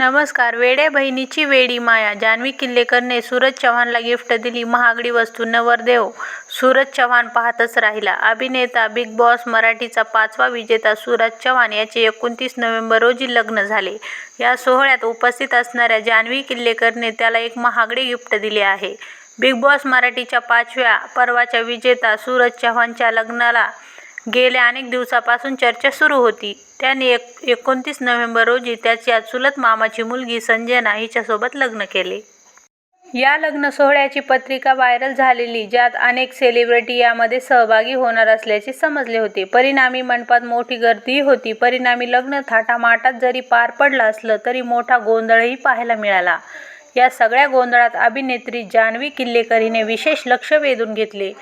नमस्कार. वेड्या बहिणीची वेडी माया. जान्हवी किल्लेकरने सूरज चव्हाणला गिफ्ट दिली महागडी वस्तू नवरदेव. सूरज चव्हाण पाहतच राहिला. अभिनेता बिग बॉस मराठीचा पाचवा विजेता सूरज चव्हाण याचे एकोणतीस नोव्हेंबर रोजी लग्न झाले. या सोहळ्यात उपस्थित असणाऱ्या जान्हवी किल्लेकरने त्याला एक महागडे गिफ्ट दिले आहे. बिग बॉस मराठीच्या पाचव्या पर्वाच्या विजेता सूरज चव्हाणच्या लग्नाला गेल्या अनेक दिवसापासून चर्चा सुरू होती. त्याने एक एकोणतीस नोव्हेंबर रोजी त्याच्या चुलत मामाची मुलगी संजना हिच्यासोबत लग्न केले. या लग्न सोहळ्याची पत्रिका व्हायरल झालेली ज्यात अनेक सेलिब्रिटी यामध्ये सहभागी होणार असल्याचे समजले होते. परिणामी मंडपात मोठी गर्दीही होती. परिणामी लग्न थाटामाटात जरी पार पडलं असलं तरी मोठा गोंधळही पाहायला मिळाला. या सगळ्या गोंधळात अभिनेत्री जान्हवी किल्लेकर हिने विशेष लक्ष वेधून घेतले.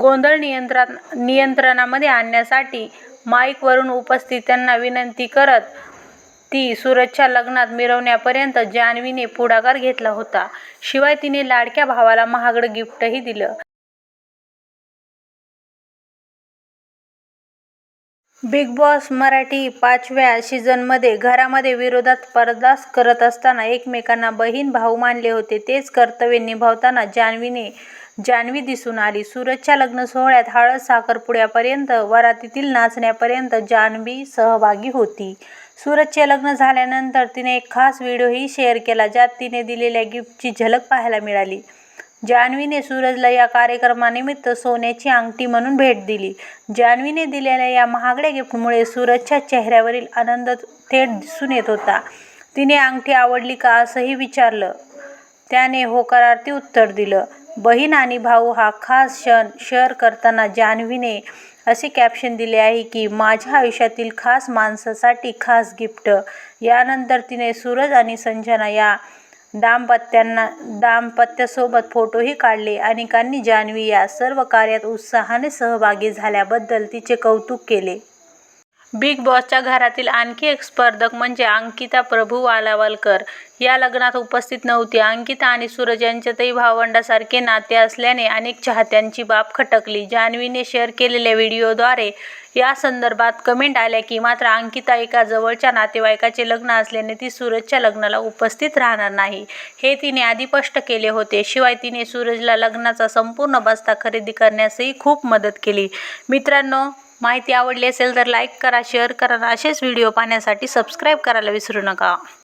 गोंधळ नियंत्रण नियंत्रणामध्ये आणण्यासाठी माईकवरून उपस्थितांना विनंती करत ती सूरजच्या लग्नात मिरवण्यापर्यंत जान्हवीने पुढाकार घेतला होता. शिवाय तिने लाडक्या भावाला महागडं गिफ्टही दिलं. बिग बॉस मराठी पाचव्या सीझनमध्ये घरामध्ये विरोधात पर्दास करत असताना एकमेकांना बहीण भाऊ मानले होते. तेच कर्तव्य निभावताना जान्हवीने जान्हवी दिसून आली. सूरजच्या लग्न सोहळ्यात हळद साखरपुड्यापर्यंत वरातीतील नाचण्यापर्यंत जान्हवी सहभागी होती. सूरजचे लग्न झाल्यानंतर तिने एक खास व्हिडिओही शेअर केला ज्यात तिने दिलेल्या गिफ्टची झलक पाहायला मिळाली. जान्हवीने सूरजला या कार्यक्रमानिमित्त सोन्याची अंगठी म्हणून भेट दिली. जान्हवीने दिलेल्या या महागड्या गिफ्टमुळे सूरजच्या चेहऱ्यावरील आनंद थेट दिसून येत होता. तिने अंगठी आवडली का असंही विचारलं. त्याने होकारार्थी उत्तर दिलं. बहीण आणि भाऊ हा खास क्षण शेअर करताना जान्हवीने असे कॅप्शन दिले आहे की माझ्या आयुष्यातील खास माणसासाठी खास गिफ्ट यानंतर तिने सूरज आणि संजना या दाम्पत्यांना दाम्पत्यासोबत फोटोही काढले अनेकांनी जान्हवी या सर्व कार्यात उत्साहाने सहभागी झाल्याबद्दल तिचे कौतुक केले. बिग बॉसच्या घरातील आणखी एक स्पर्धक म्हणजे अंकिता प्रभू वालावलकर. या लग्नात उपस्थित नव्हती. अंकिता आणि सूरज यांच्यातही भावंडासारखे नाते असल्याने अनेक चाहत्यांची बाब खटकली. जान्हवीने शेअर केलेल्या व्हिडिओद्वारे या संदर्भात कमेंट आल्या की मात्र अंकिता एका जवळच्या नातेवाईकाचे लग्न असल्याने ती सूरजच्या लग्नाला उपस्थित राहणार नाही. हे तिने आधी स्पष्ट केले होते. शिवाय तिने सूरजला लग्नाचा संपूर्ण बस्ता खरेदी करण्यासही खूप मदत केली. मित्रांनो माहिती आवडली असेल तर लाईक करा शेअर करा असेच व्हिडिओ पाहण्यासाठी सबस्क्राईब करायला विसरू नका.